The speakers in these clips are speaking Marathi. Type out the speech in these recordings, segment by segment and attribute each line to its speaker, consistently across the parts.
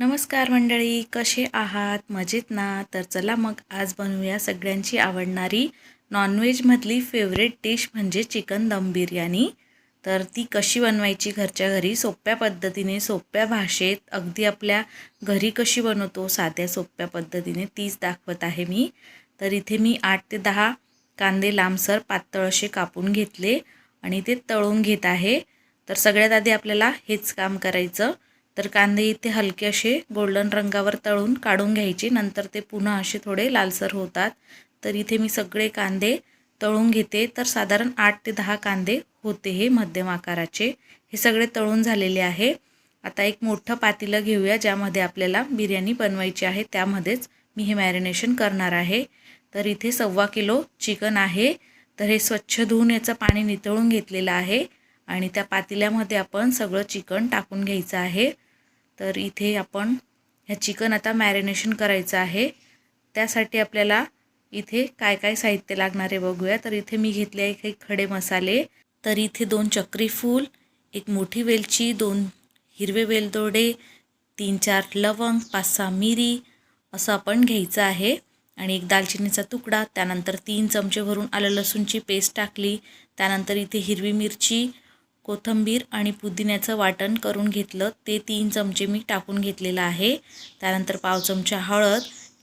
Speaker 1: नमस्कार मंडळी कसे आहात? मजेत ना? तर चला मग आज बनवूया सगळ्यांची आवडणारी नॉनव्हेजमधली फेवरेट डिश म्हणजे चिकन दम बिर्याणी. तर ती कशी बनवायची घरच्या घरी? सोप्या पद्धतीने सोप्या भाषेत अगदी आपल्या घरी कशी बनवतो? साध्या सोप्या पद्धतीने तीच दाखवत आहे मी. तर इथे मी आठ ते दहा कांदे लांबसर पातळ असे कापून घेतले आणि ते तळून घेत आहे. तर सगळ्यात आधी आपल्याला हेच काम करायचं. तर कांदे इथे हलके असे गोल्डन रंगावर तळून काढून घ्यायचे. नंतर ते पुन्हा असे थोडे लालसर होतात. तर इथे मी सगळे कांदे तळून घेते. तर साधारण आठ ते दहा कांदे होते हे मध्यम आकाराचे. हे सगळे तळून झालेले आहे. आता एक मोठं पातीलं घेऊया ज्यामध्ये आपल्याला बिर्याणी बनवायची आहे. त्यामध्येच मी हे मॅरिनेशन करणार आहे. तर इथे सव्वा किलो चिकन आहे. तर हे स्वच्छ धुवून याचं पाणी नितळून घेतलेलं आहे. आणि त्या पातेल्यामध्ये आपण सगळं चिकन टाकून घ्यायचं आहे. तर इथे आपण ह्या चिकन आता मॅरिनेशन करायचं आहे. त्यासाठी आपल्याला इथे काय काय साहित्य लागणार आहे बघूया. तर इथे मी घेतले आहे काही खडे मसाले. तर इथे दोन चक्री फूल एक मोठी वेलची दोन हिरवे वेलदोडे तीन चार लवंग पाच सहा मिरी असं आपण घ्यायचं आहे. आणि एक दालचिनीचा तुकडा त्यानंतर तीन चमचे भरून आलं लसूणची पेस्ट टाकली त्यानंतर इथे हिरवी मिरची कोथंबीर आणि पुदिन्याचं वाटण करून घेतलं. ते तीन चमचे मी टाकून घेतलेलं आहे. त्यानंतर पाव चमचा हळद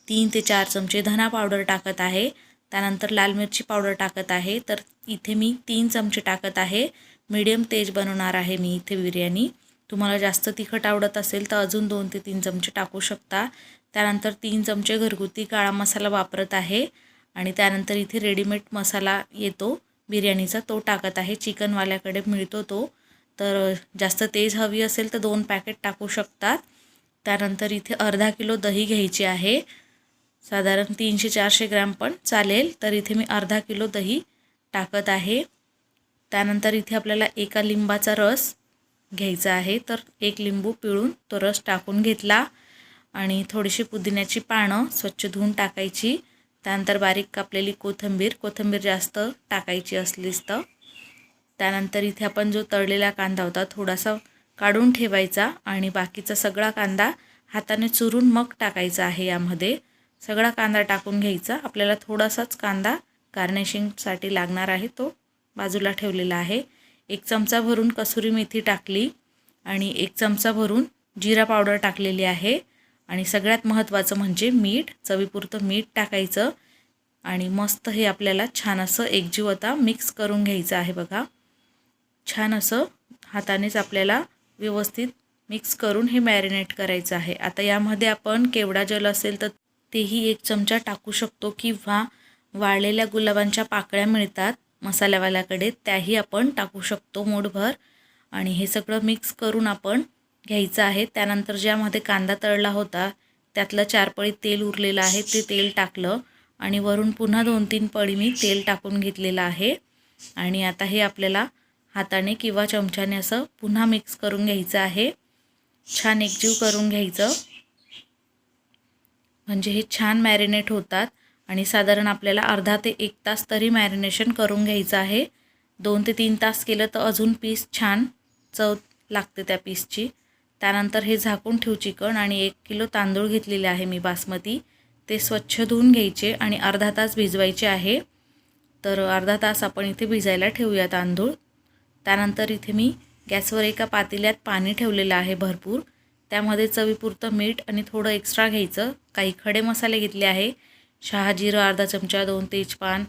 Speaker 1: तीन ते चार चमचे धना पावडर टाकत आहे. त्यानंतर लाल मिरची पावडर टाकत आहे. तर इथे मी तीन चमचे टाकत आहे. मीडियम तेज बनवणार आहे मी इथे बिर्याणी. तुम्हाला जास्त तिखट आवडत असेल तर अजून दोन ते तीन चमचे टाकू शकता. त्यानंतर तीन चमचे घरगुती काळा मसाला वापरत आहे. आणि त्यानंतर इथे रेडीमेड मसाला येतो. बिर्याणीचा तो टाकत आहे. चिकनवाल्याकडे मिळतो तो. तर जास्त तेज हवी असेल तर दोन पॅकेट टाकू शकतात. त्यानंतर इथे अर्धा किलो दही घ्यायची आहे. साधारण तीनशे चारशे ग्रॅम पण चालेल. तर इथे मी अर्धा किलो दही टाकत आहे. त्यानंतर इथे आपल्याला एका लिंबाचा रस घ्यायचा आहे. तर एक लिंबू पिळून तो रस टाकून घेतला. आणि थोडीशी पुदिन्याची पानं स्वच्छ धुवून टाकायची. त्यानंतर बारीक कापलेली कोथिंबीर कोथिंबीर जास्त टाकायची असलीच तर. त्यानंतर इथे आपण जो तळलेला कांदा होता थोडासा काढून ठेवायचा आणि बाकीचा सगळा कांदा हाताने चुरून मग टाकायचा आहे यामध्ये. सगळा कांदा टाकून घ्यायचा. आपल्याला थोडासाच कांदा गार्निशिंगसाठी लागणार आहे तो बाजूला ठेवलेला आहे. एक चमचा भरून कसुरी मेथी टाकली आणि एक चमचा भरून जिरा पावडर टाकलेली आहे. आणि सगळ्यात महत्त्वाचं म्हणजे मीठ चवीपुरतं मीठ टाकायचं. आणि मस्त हे आपल्याला छान असं एकजीव आता मिक्स करून घ्यायचं आहे बघा. छान असं हातानेच आपल्याला व्यवस्थित मिक्स करून हे मॅरिनेट करायचं आहे. आता यामध्ये आपण केवडा जल असेल तर तेही एक चमचा टाकू शकतो किंवा वाळलेल्या गुलाबांच्या पाकळ्या मिळतात मसाल्यावाल्याकडे त्याही आपण टाकू शकतो मोठभर आणि हे सगळं मिक्स करून आपण घ्यायचं आहे. त्यानंतर ज्यामध्ये कांदा तळला होता त्यातलं चार पळी तेल उरलेलं आहे ते तेल टाकलं आणि वरून पुन्हा दोन तीन पळी मी तेल टाकून घेतलेलं आहे. आणि आता हे आपल्याला हाताने किंवा चमच्याने असं पुन्हा मिक्स करून घ्यायचं आहे. छान एकजीव करून घ्यायचं. म्हणजे हे छान मॅरिनेट होतात आणि साधारण आपल्याला अर्धा ते एक तास तरी मॅरिनेशन करून घ्यायचं आहे. दोन ते तीन तास केलं तर अजून पीस छान चव लागते त्या पीसची. त्यानंतर हे झाकून ठेवू चिकन आणि एक किलो तांदूळ घेतलेले आहे मी बासमती. ते स्वच्छ धुवून घ्यायचे आणि अर्धा तास भिजवायचे आहे. तर अर्धा तास आपण इथे भिजायला ठेवूया तांदूळ. त्यानंतर इथे मी गॅसवर एका पातेल्यात पाणी ठेवलेलं आहे भरपूर. त्यामध्ये चवीपुरतं मीठ आणि थोडं एक्स्ट्रा घ्यायचं. काही खडे मसाले घेतले आहे. शहाजिरं अर्धा चमचा दोन तेजपान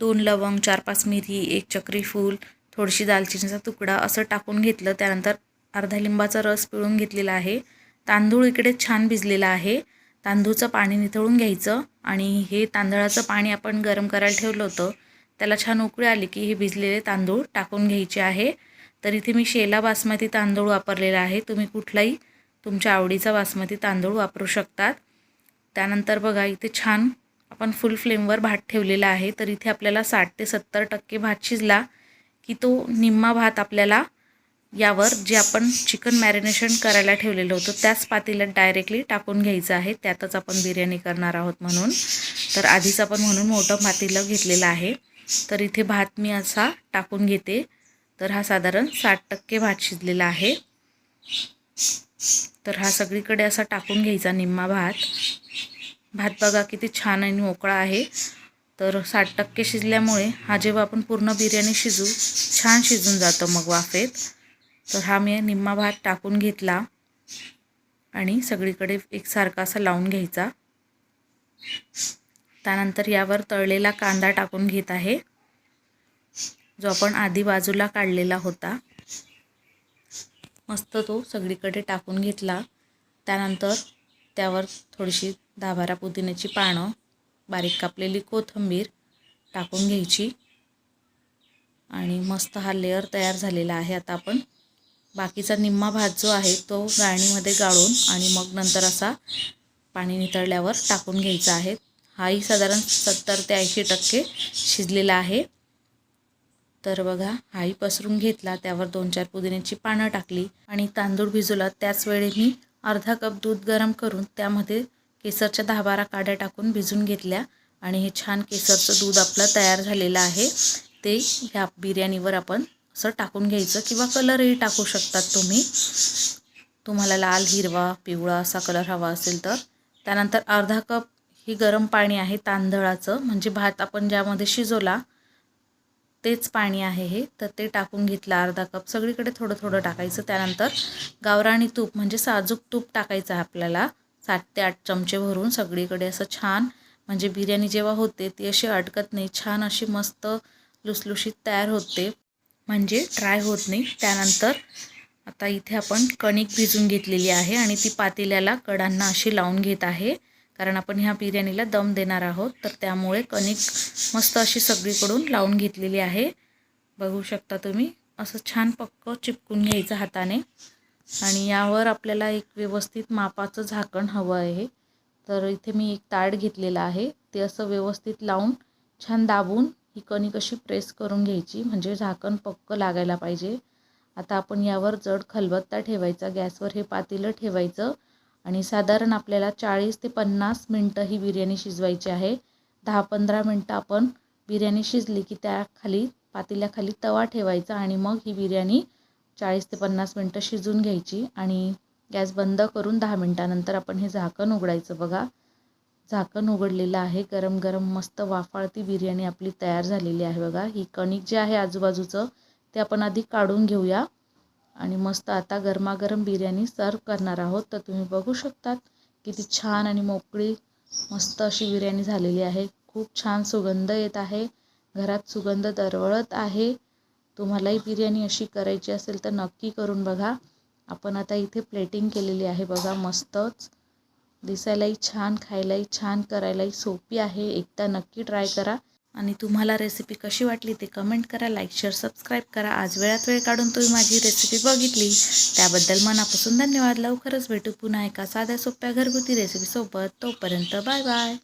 Speaker 1: दोन लवंग चार पाच मिरी एक चक्री फूल थोडीशी दालचिनीचा तुकडा असं टाकून घेतलं. त्यानंतर अर्धा लिंबाचा रस पिळून घेतलेला आहे. तांदूळ इकडे छान भिजलेला आहे. तांदूळचं पाणी निथळून घ्यायचं आणि हे तांदळाचं पाणी आपण गरम करायला ठेवलं होतं. त्याला छान उकळी आली की हे भिजलेले तांदूळ टाकून घ्यायचे आहे. तर इथे मी शेला बासमती तांदूळ वापरलेला आहे. तुम्ही कुठलाही तुमच्या आवडीचा बासमती तांदूळ वापरू शकतात. त्यानंतर बघा इथे छान आपण फुल फ्लेमवर भात ठेवलेला आहे. तर इथे आपल्याला साठ ते सत्तर टक्के भात शिजला की तो निम्मा भात आपल्याला यावर जे आपण चिकन मॅरिनेशन करायला ठेवलेलं होतं त्याच पातेल्यात डायरेक्टली टाकून घ्यायचं आहे. त्यातच आपण बिर्याणी करणार आहोत म्हणून. तर आधीच आपण म्हणून मोठं पातेलं घेतलेलं आहे. तर इथे भात मी असा टाकून घेते. तर हा साधारण साठ टक्के भात शिजलेला आहे. तर हा सगळीकडे असा टाकून घ्यायचा निम्मा भात. भात बघा किती छान आणि मोकळा आहे. तर साठ टक्के शिजल्यामुळे हा जेव्हा आपण पूर्ण बिर्याणी शिजू छान शिजून जातं मग वाफेत. तर हा मी निम्मा भात टाकून घेतला आणि सगळीकडे एकसारखा असा लावून घ्यायचा. त्यानंतर यावर तळलेला कांदा टाकून घेत आहे. जो आपण आधी बाजूला काढलेला होता. मस्त तो सगळीकडे टाकून घेतला. त्यानंतर त्यावर थोडीशी दहा बारा पुदिन्याची पानं बारीक कापलेली कोथिंबीर टाकून घ्यायची. आणि मस्त हा लेअर तयार झालेला आहे आता आपण. बाकीचा निम्मा भात जो आहे तो गाळणीमध्ये गाळून आणि मग नंतर असा पाणी नितळल्यावर टाकून घ्यायचा आहे. हाही साधारण सत्तर ते ऐंशी टक्के शिजलेला आहे. तर बघा हाही पसरून घेतला त्यावर दोन चार पुदिन्याची पानं टाकली आणि तांदूळ भिजवला. त्याच वेळी मी अर्धा कप दूध गरम करून त्यामध्ये केसरच्या दहा बारा काड्या टाकून भिजून घेतल्या आणि हे छान केसरचं दूध आपलं तयार झालेलं आहे. ते ह्या बिर्याणीवर आपण असं टाकून घ्यायचं किंवा कलरही टाकू शकतात तुम्ही. तुम्हाला लाल हिरवा पिवळा असा कलर हवा असेल तर. त्यानंतर अर्धा कप ही गरम पाणी आहे तांदळाचं. म्हणजे भात आपण ज्यामध्ये शिजवला तेच पाणी आहे हे. तर ते टाकून घेतलं अर्धा कप. सगळीकडे थोडं थोडं टाकायचं. त्यानंतर गावराणी तूप म्हणजे साजूक तूप टाकायचं आहे आपल्याला. सात ते आठ चमचे भरून सगळीकडे असं छान म्हणजे बिर्याणी जेव्हा होते ती अशी अडकत नाही. छान अशी मस्त लुसलुशीत तयार होते. म्हणजे ट्राय होत नाही. त्यानंतर आता इथे आपण कणिक भिजून घेतलेली आहे आणि ती पातेल्याला कडांना अशी लावून घेत आहे. कारण आपण ह्या बिर्याणीला दम देणार आहोत. तर त्यामुळे कणिक मस्त अशी सगळीकडून लावून घेतलेली आहे. बघू शकता तुम्ही. असं छान पक्क चिपकून घ्यायचं हाताने. आणि यावर आपल्याला एक व्यवस्थित मापाचं झाकण हवं आहे. तर इथे मी एक ताट घेतलेलं आहे. ते असं व्यवस्थित लावून छान दाबून ही कणिक अशी प्रेस करून घ्यायची म्हणजे झाकण पक्क लागायला पाहिजे. आता आपण यावर जड खलबत्ता ठेवायचा गॅसवर हे पातेलं ठेवायचं आणि साधारण आपल्याला चाळीस ते पन्नास मिनटं ही बिर्याणी शिजवायची आहे. दहा पंधरा मिनटं आपण बिर्याणी शिजली की त्याखाली पातेल्याखाली तवा ठेवायचा आणि मग ही बिर्याणी चाळीस ते पन्नास मिनटं शिजून घ्यायची आणि गॅस बंद करून दहा मिनटानंतर आपण हे झाकण उघडायचं बघा. झाकण उघडलेलं आहे. गरम गरम मस्त वाफाळती बिर्याणी आपली तयार झालेली आहे बघा. ही कणिक जे आहे आजूबाजूचं ते आपण आधी काढून घेऊया. आणि मस्त आता गरमागरम बिर्याणी सर्व करणार आहोत. तर तुम्ही बघू शकतात किती छान आणि मोकळी मस्त अशी बिर्याणी झालेली आहे. खूप छान सुगंध येत आहे. घरात सुगंध दरवळत आहे. तुम्हालाही बिर्याणी अशी करायची असेल तर नक्की करून बघा. आपण आता इथे प्लेटिंग केलेली आहे बघा मस्तच. दिसायलाही छान खायलाही छान करायलाही सोपी आहे. एकदा नक्की ट्राय करा. आणि तुम्हाला रेसिपी कशी वाटली ते कमेंट करा लाईक शेअर सबस्क्राईब करा. आज वेळात वेळ काढून तुम्ही माझी रेसिपी बघितली. त्याबद्दल मनापासून धन्यवाद. लवकरच भेटू पुन्हा एका साध्या सोप्या घरगुती रेसिपीसोबत तोपर्यंत बाय बाय